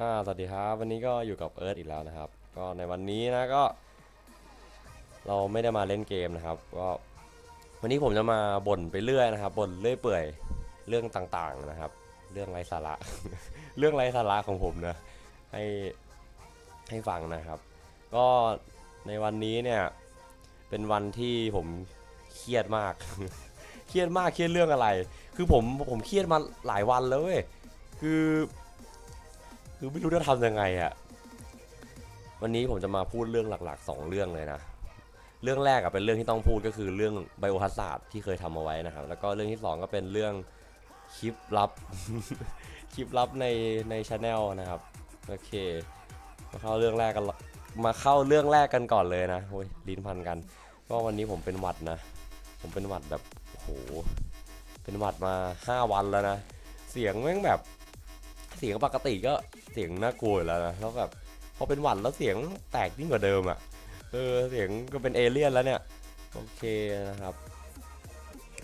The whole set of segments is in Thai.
อ่าสวัสดีครับวันนี้ก็อยู่กับเอิร์ธอีกแล้วนะครับ ก็ในวันนี้นะก็ เราไม่ได้มาเล่นเกมนะครับ ก็วันนี้ผมจะมาบ่นไปเรื่อยนะครับบ่นเรื่อยเปื่อยเรื่องต่างๆนะครับ เรื่องไร้สาระ เรื่องไร้สาระของผมนะให้ให้ฟังนะครับ ก็ในวันนี้เนี่ยเป็นวันที่ผมเครียดมาก เครียดมากเครียดเรื่องอะไร คือผมผมเครียดมาหลายวันแล้วเว้ยคือ คือไม่รู้จะทำยังไงอะวันนี้ผมจะมาพูดเรื่องหลักๆ 2 เรื่องเลยนะ เรื่องแรกอะเป็นเรื่องที่ต้องพูดก็คือเรื่องไบโอฮัสซาดที่เคยทำเอาไว้นะครับ แล้วก็เรื่องที่ 2 ก็เป็นเรื่องคลิปลับ คลิปลับในในช anel นะครับ โอเค มาเข้าเรื่องแรกกันมาเข้าเรื่องแรกกันก่อนเลยนะโอ้ยลิ้นพันกัน ก็วันนี้ผมเป็นหวัดนะ ผมเป็นหวัดแบบโอ้โห เป็นหวัดมา 5 วันแล้วนะ เสียงแม่งแบบ เสียงปกติก็ เสียงน่ากลัวอยู่แล้วนะแล้วแบบพอเป็นหวัดแล้วเสียงแตกยิ่งกว่าเดิมอะ่ะเออเสียงก็เป็นเอเลี่ยนแล้วเนี่ยโอเคนะครับ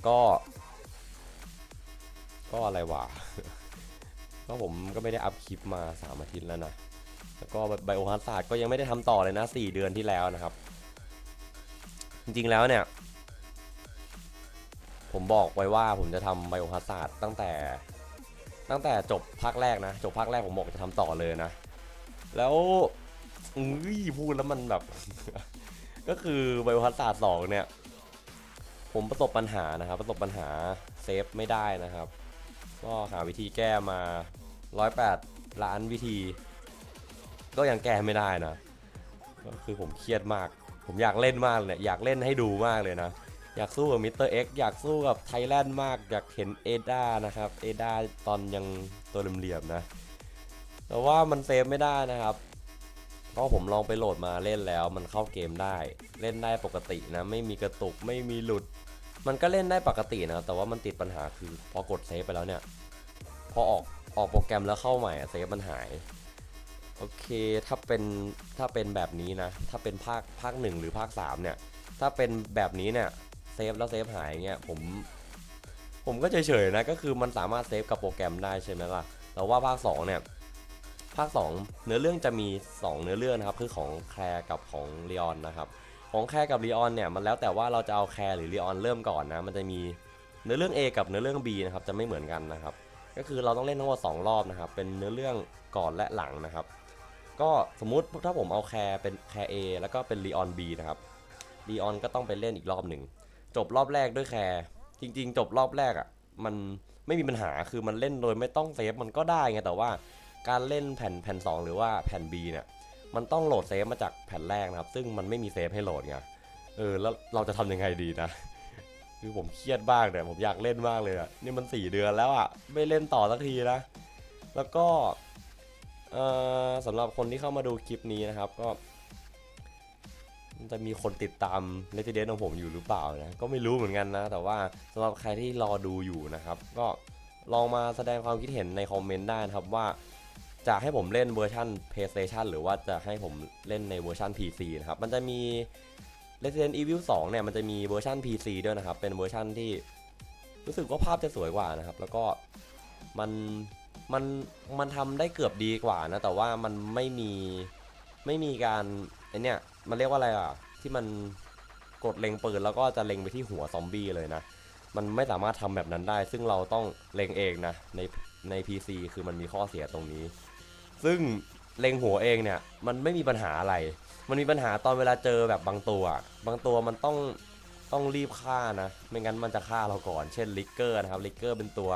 ก็ ก็อะไรวะก็ผมก็ไม่ได้อัพคลิปมาสามอาทิตย์แล้วนะแล้วก็ไบโอฮาร์ดศาสตร์ก็ยังไม่ได้ทำต่อเลยนะสี่เดือนที่แล้วนะครับ จริงๆแล้วเนี่ย ผมบอกไว้ว่าผมจะทำไบโอฮาร์ดศาสตร์ตั้งแต่ ตั้งแต่จบภาคแรกนะ จบภาคแรกผมบอกจะทำต่อเลยนะ แล้วอุ้ยพูดแล้วมันแบบ ก็คือไบโอฮัสศาสตร์สองเนี่ย ผมประสบปัญหานะครับ ประสบปัญหาเซฟไม่ได้นะครับ ก็หาวิธีแก้มา108ล้านวิธี ก็ยังแก้ไม่ได้นะ ก็คือผมเครียดมาก ผมอยากเล่นมากเลยอยากเล่นให้ดูมากเลยนะ อยากสู้กับมิสเตอร์เอ็กอยากสู้กับไทยแลนด์มาก อยากเห็นเอดานะครับเอดาตอนยังตัวเหลี่ยมๆนะ แต่ว่ามันเซฟไม่ได้นะครับก็ผมลองไปโหลดมาเล่นแล้ว มันเข้าเกมได้ เล่นได้ปกตินะ ไม่มีกระตุกไม่มีหลุด มันก็เล่นได้ปกตินะ แต่ว่ามันติดปัญหาคือ พอกดเซฟไปแล้วเนี่ยพอออกออกโปรแกรมแล้วเข้าใหม่เซฟมันหายโอเคถ้าเป็นถ้าเป็นแบบนี้นะ ถ้าเป็นภาคภาคหนึ่งหรือภาคสามเนี่ยถ้าเป็นแบบนี้เนี่ย เซฟแล้วเซฟหายเงี้ยผมผมก็เฉยๆนะก็คือมันสามารถเซฟกับโปรแกรมได้ใช่ไหมล่ะแต่ว่าภาค2เนี่ยภาค 2 เนื้อเรื่องจะมี 2 เนื้อเรื่องนะครับคือของแคร์กับของเลีออนนะครับของแคร์กับเลีออนเนี่ยมันแล้วแต่ว่าเราจะเอาแคร์หรือเลีออนเริ่มก่อนนะมันจะมีเนื้อเรื่อง A กับเนื้อเรื่อง B นะครับจะไม่เหมือนกันนะครับก็คือเราต้องเล่นทั้งหมด2รอบนะครับเป็นเนื้อเรื่องก่อนและหลังนะครับก็สมมุติถ้าผมเอาแคร์เป็นแคร์ A แล้วก็เป็นเลีออน B นะครับเลีออนก็ต้องไปเล่นอีกรอบหนึ่ง จบรอบแรกด้วยแคร์จริง ๆ จบรอบแรกอะ่ะมันไม่มีปัญหาคือมันเล่นโดยไม่ต้องเซฟมันก็ได้ไงแต่ว่าการเล่นแผ่นแผ่น 2 หรือว่าแผ่น B เนี่ยมันต้องโหลดเซฟมาจากแผ่นแรกนะครับ ซึ่งมันไม่มีเซฟให้โหลดไงเออแล้วเราจะทำยังไงดีนะ คือผมเครียดบ้างเนี่ยผมอยากเล่นมากเลยอะ่ะนี่มัน4เดือนแล้วอะ่ะไม่เล่นต่อสักทีนะ แล้วก็เออสำหรับคนที่เข้ามาดูคลิปนี้นะครับ ก็ จะมีคนติดตาม Resident ของผมอยู่หรือเปล่านะก็ไม่รู้เหมือนกันนะ แต่ว่าสำหรับใครที่รอดูอยู่นะครับ ก็ลองมาแสดงความคิดเห็นในคอมเมนต์ได้นะครับว่าจะให้ผมเล่นเวอร์ชัน PlayStation หรือว่าจะให้ผมเล่นในเวอร์ชัน PC นะครับ มันจะมี Resident Evil 2 เนี่ย มันจะมีเวอร์ชัน PC ด้วยนะครับ เป็นเวอร์ชันที่รู้สึกว่าภาพจะสวยกว่านะครับ แล้วก็มันมันมันทำได้เกือบดีกว่านะ แต่ว่ามันไม่มีไม่มีการไอเนี่ย มันเรียกว่าอะไรอะ ที่มันกดเล็งปืนแล้วก็จะเล็งไปที่หัวซอมบี้เลยนะ มันไม่สามารถทำแบบนั้นได้ ซึ่งเราต้องเล็งเองนะ ในใน PC คือมันมีข้อเสียตรงนี้ ซึ่งเล็งหัวเองเนี่ย มันไม่มีปัญหาอะไร มันมีปัญหาตอนเวลาเจอแบบบางตัว บางตัวมันต้องต้องรีบฆ่านะ ไม่งั้นมันจะฆ่าเราก่อน เช่นลิกเกอร์นะครับ ลิกเกอร์เป็นตัว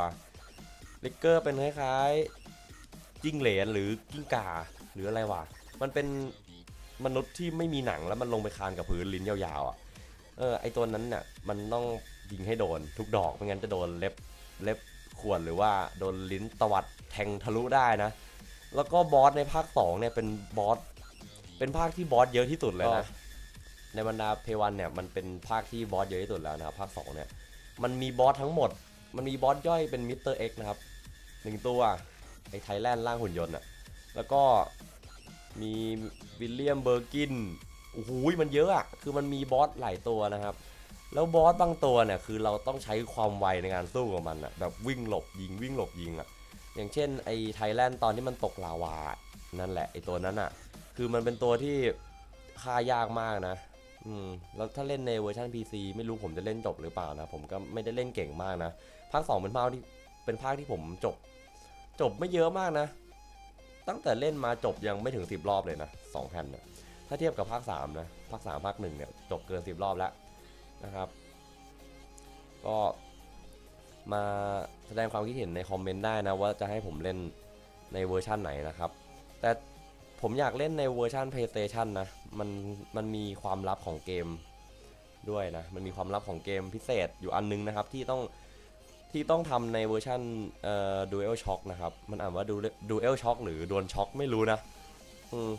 ลิกเกอร์เป็นคล้ายๆจิ้งเหลนหรือกิ้งก่าหรืออะไรวะ มันเป็น มนุษย์ที่ไม่มีหนังแล้วมันลงไปคานกับพื้นลิ้นยาวๆอะเออไอตัวนั้นเนี่ยมันต้องยิงให้โดนทุกดอกไม่งั้นจะโดนเล็บเล็บขวนหรือว่าโดนลิ้นตวัดแทงทะลุได้นะ แล้วก็บอสในภาค2เนี่ยเป็นบอสเป็นภาคที่บอสเยอะที่สุดเลยนะในบรรดาเพวันเนี่ยมันเป็นภาคที่บอสเยอะที่สุดแล้วนะครับภาค2เนี่ยมันมีบอสทั้งหมด มันมีบอสย่อยเป็นมิสเตอร์เอ็กนะครับหนึ่งตัวไอไทยแลนด์ร่างหุ่นยนต์อะแล้วก็ มีวิลเลียมเบอร์กินโอ้โหมันเยอะอะคือมันมีบอสหลายตัวนะครับ แล้วบอสบางตัวเนี่ยคือเราต้องใช้ความไวในการสู้กับมันอะแบบวิ่งหลบยิงวิ่งหลบยิงอะอย่างเช่นไอ้ไทยแลนด์ตอนที่มันตกลาวา นั่นแหละไอ้ตัวนั้นอะ่ะคือมันเป็นตัวที่ฆ่ายากมากนะอืมแล้วถ้าเล่นในเวอร์ชัน PC ไม่รู้ผมจะเล่นจบหรือเปล่านะ ผมก็ไม่ได้เล่นเก่งมากนะ ภาค 2 เป็นภาคที่เป็นภาคที่ผมจบ จบไม่เยอะมากนะ ตั้งแต่เล่นมาจบยังไม่ถึง 10 รอบเลยนะสองแผ่นนะถ้าเทียบกับภาค3นะภาค3ภาค1เนี่ยจบเกิน 10 รอบแล้วนะครับ ก็มาแสดงความคิดเห็นในคอมเมนต์ได้นะว่าจะให้ผมเล่นในเวอร์ชั่นไหนนะครับ แต่ผมอยากเล่นในเวอร์ชัน PlayStation นะ มันมันมีความลับของเกมด้วยนะ มันมีความลับของเกมพิเศษอยู่อันนึงนะครับ ที่ต้อง ที่ต้องทำในเวอร์ชันเอ่อ Dual Shock นะครับ มันอ่านว่า Dual Dual Shock หรือ Dual Shock ไม่รู้นะอืม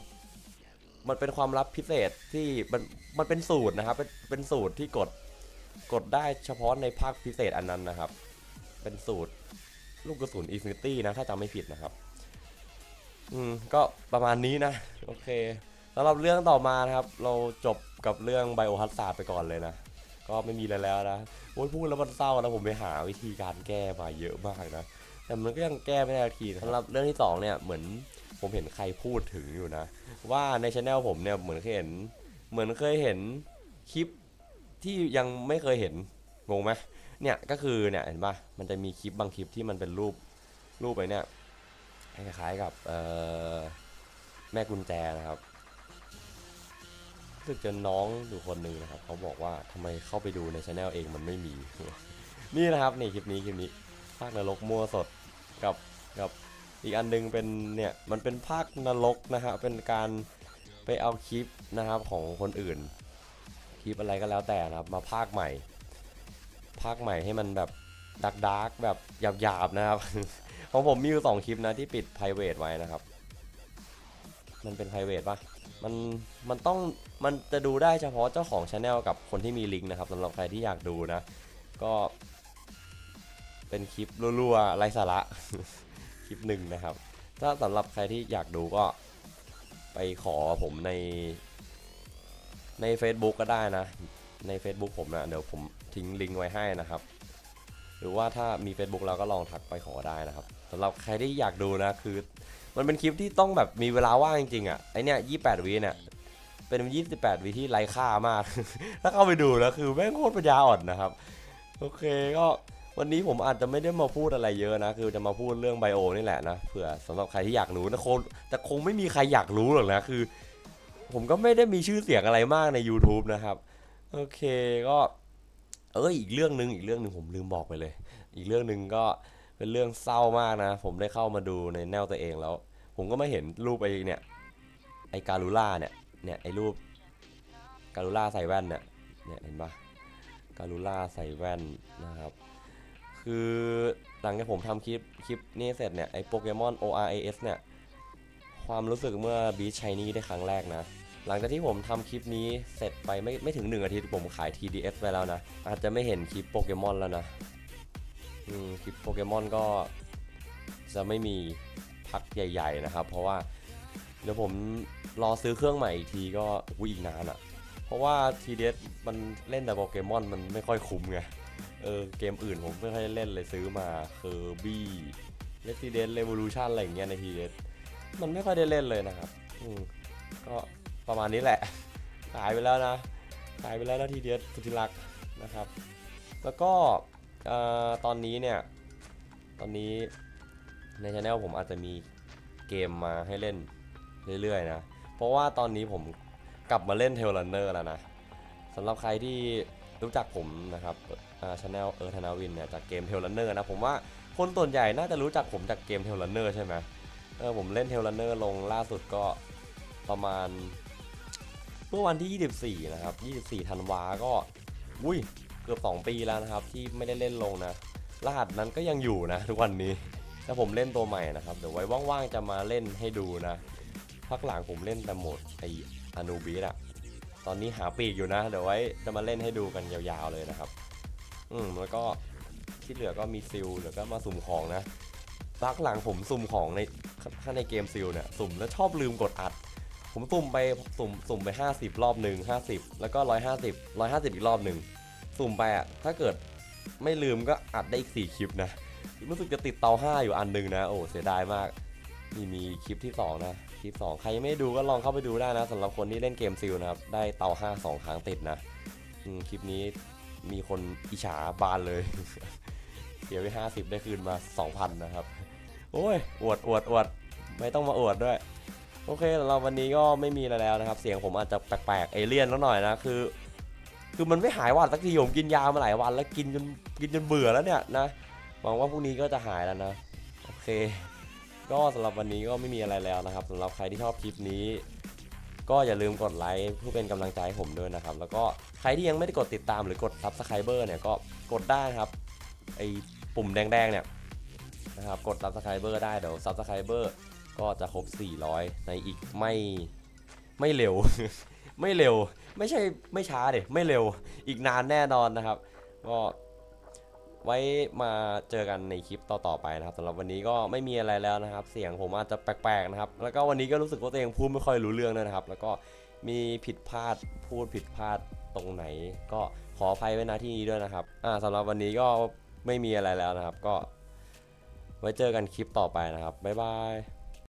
มันเป็นความลับพิเศษที่มันมันเป็นสูตรนะครับ เป็นเป็นสูตรที่กดกดได้เฉพาะในภาคพิเศษอันนั้นนะครับ เป็นสูตรลูกกระสุน Infinity นะ ถ้าจำไม่ผิดนะครับ อืม ก็ประมาณนี้นะ โอเคสำหรับเรื่องต่อมานะครับ เราจบกับเรื่องไบโอฮัสซาไปก่อนเลยนะ ก็ไม่มีอะไรแล้วนะโอ้ยพูดแล้วมันเศร้านะผมไปหาวิธีการแก้มาเยอะมากนะ แต่มันก็ยังแก้ไม่ได้ทีสำหรับเรื่องที่สองเนี่ยเหมือนผมเห็นใครพูดถึงอยู่นะ ว่าในช anel ผมเนี่ยเหมือนเคยเห็น เหมือนเคยเห็นคลิปที่ยังไม่เคยเห็นงงไหมเนี่ยก็คือเนี่ยเห็นปะมันจะมีคลิปบางคลิปที่มันเป็นรูปรูปไปเนี่ยคล้ายๆกับแม่กุญแจนะครับ รู้สึกเจอน้องดูคนหนึ่งนะครับเขาบอกว่าทำไมเข้าไปดูในช anel เองมันไม่มี นี่นะครับนี่คลิปนี้คลิปนี้ภาคนรกมั่วสดกับกับอีกอันหนึงเป็นเนี่ยมันเป็นภาคนรกนะฮะเป็นการไปเอาคลิปนะครับของคนอื่น คลิปอะไรก็แล้วแต่นะครับมาภาคใหม่ ภาคใหม่ให้มันแบบดักดักแบบหยาบๆนะครับ ของผมมีอยู่สองคลิปนะที่ปิด private ไว้นะครับ มันเป็น p r i v a t ปะมันมันต้องมันจะดูได้เฉพาะเจ้าของ channel กับคนที่มีลิงก์นะครับสำหรับใครที่อยากดูนะ ก็ เป็นคลิปรัวๆไร้สาระ คลิปหนึ่งนะครับ ถ้าสำหรับใครที่อยากดูก็ไปขอผมในใน Facebook ก็ได้นะ ใน Facebook ผมนะเดี๋ยวผมทิ้งลิงก์ไว้ให้นะครับ หรือว่าถ้ามี Facebook แล้วก็ลองทักไปขอได้นะครับสำหรับใครที่อยากดูนะคือ มันเป็นคลิปที่ต้องแบบมีเวลาว่างจริงๆอะไอเนี้ย28วิเนี่ยเป็น28วิที่ไร้ค่ามาก ถ้าเข้าไปดูแล้วคือแม่งโคตรปัญญาอ่อนนะครับ โอเคก็วันนี้ผมอาจจะไม่ได้มาพูดอะไรเยอะนะ คือจะมาพูดเรื่องไบโอนี่แหละนะเผื่อสำหรับใครที่อยากรู้นะคงแต่คงไม่มีใครอยากรู้หรอกนะคือ ผมก็ไม่ได้มีชื่อเสียงอะไรมากใน YouTube นะครับ โอเคก็ เอออีกเรื่องหนึ่งอีกเรื่องหนึ่งผมลืมบอกไปเลย อีกเรื่องหนึ่งก็ เป็นเรื่องเศร้ามากนะ ผมได้เข้ามาดูในแนวตัวเองแล้ว ผมก็ไมาเห็นรูปไอ้เนี่ยไอ้การูล่าเนี่ยเนี่ยไอ้รูปการูล่าใส่แว่นเนี่ยเนี่ยเห็นปะการูล่าใส่แว่นนะครับ คือหลังจากผมทำคลิปคลิปนี้เสร็จเนี่ยไอ้โปเกมอน ORAS เนี่ยความรู้สึกเมื่อบีช Shiny ได้ครั้งแรกนะ หลังจากที่ผมทำคลิปนี้เสร็จไปไม่ไม่ถึง 1 อาทิตย์ผมขาย TDS ไปแล้วนะ อาจจะไม่เห็นคลิปโปเกมอนแล้วนะ คลิปโปเกมอนก็จะไม่มีพักใหญ่ ๆ นะครับ เพราะว่าเดี๋ยวผมรอซื้อเครื่องใหม่อีกทีก็อุ้ยอีกนานอะ่ะ เพราะว่า TDS มันเล่นแต่โปเกมอนมันไม่ค่อยคุ้มไง เออเกมอื่นผมไม่ค่อยเล่นเลยซื้อมาคือบี้ Resident Revolution อะไรอย่างเงี้ยใน TDS มันไม่ค่อยได้เล่นเลยนะครับ อืมก็ประมาณนี้แหละขายไปแล้วนะขายไปแล้วนะทีเดียสุธิรักนะครับ แล้วก็ ตอนนี้เนี่ย ตอนนี้ในช anel ผมอาจจะมีเกมมาให้เล่นเรื่อยๆนะ เพราะว่าตอนนี้ผมกลับมาเล่นเทเลนเนอร์แล้วนะสำหรับใครที่รู้จักผมนะครับช anel เออธนาวินเนี่ยจากเกมเทเลนเนอร์นะผมว่าคนส่วนใหญ่น่าจะรู้จักผมจากเกมเทเลนเนอร์ใช่ไหมเออผมเล่นเทเลนเนอร์ลงล่าสุดก็ประมาณเมื่อวันที่ 24 นะครับ 24 ธันวาก็ อุ้ย เกือบ 2 ปีแล้วนะครับ ที่ไม่ได้เล่นลงนะรหัสนั้นก็ยังอยู่นะ ทุกวันนี้แต่ผมเล่นตัวใหม่นะครับ เดี๋ยวไว้ว่างๆจะมาเล่นให้ดูนะพักหลังผมเล่นแต่โหมดไออนูบีอะตอนนี้หาปีกอยู่นะ เดี๋ยวไว้จะมาเล่นให้ดูกันยาวๆเลยนะครับ อืมแล้วก็ที่เหลือก็มีซิลเหลือก็มาสุ่มของนะพักหลังผมสุ่มของในถ้าในเกมซิลเนี่ยสุ่มแล้วชอบลืมกดอัด ผมสุ่มไปสุ่มสุ่มไป 50 รอบหนึ่ง50 แล้วก็ 150 150 อีกรอบหนึ่ง สุ่มไปอะถ้าเกิดไม่ลืมก็อัดได้อีก 4 คลิปนะ รู้สึกจะติดเตาห้าอยู่อันหนึ่งนะ โอ้เสียดายมากนี่มีคลิปที่สองนะ คลิปสองใครยังไม่ดูก็ลองเข้าไปดูได้นะสำหรับคนที่เล่นเกมซิลนะครับ ได้เตาห้าสองครั้งติดนะคลิปนี้มีคนอิจฉาบานเลย เสียไปห้าสิบได้คืนมาสองพันนะครับ โอ้ย อวดอวดอวดไม่ต้องมาอวดด้วย โอเคสำหรับวันนี้ก็ไม่มีอะไรแล้วนะครับ เสียงผมอาจจะแปลกๆ เอเลี่ยนแล้วหน่อยนะ คือ คือมันไม่หายหวัดสักทีผมกินยามาหลายวัน แล้วกินจนกินจนเบื่อแล้วเนี่ยนะหวังว่าพรุ่งนี้ก็จะหายแล้วนะโอเค ก็สำหรับวันนี้ก็ไม่มีอะไรแล้วนะครับสำหรับใครที่ชอบคลิปนี้ ก็อย่าลืมกดไลค์เพื่อเป็นกำลังใจให้ผมด้วยนะครับ แล้วก็ใครที่ยังไม่ได้กดติดตามหรือกด subscriber เนี่ยก็กดได้ครับไอปุ่มแดงๆเนี่ยนะครับกด subscriber ได้เดี๋ยว subscriber ก็จะครบ400 ในอีกไม่ไม่เร็ว ไม่เร็ว ไม่ใช่ไม่ช้าเด็ไม่เร็ว อีกนานแน่นอนนะครับ ก็ไว้มาเจอกันในคลิปต่อๆไปนะครับสำหรับวันนี้ก็ไม่มีอะไรแล้วนะครับ เสียงผมอาจจะแปลกๆนะครับ แล้วก็วันนี้ก็รู้สึกว่าตัวเองพูดไม่ค่อยรู้เรื่องด้วยนะครับ แล้วก็มีผิดพลาดพูดผิดพลาดตรงไหน ก็ขออภัยไว้ณที่นี้ด้วยนะครับอ่าสำหรับวันนี้ก็ไม่มีอะไรแล้วนะครับ ก็ ไว้เจอกันคลิปต่อไปนะครับบ๊ายบาย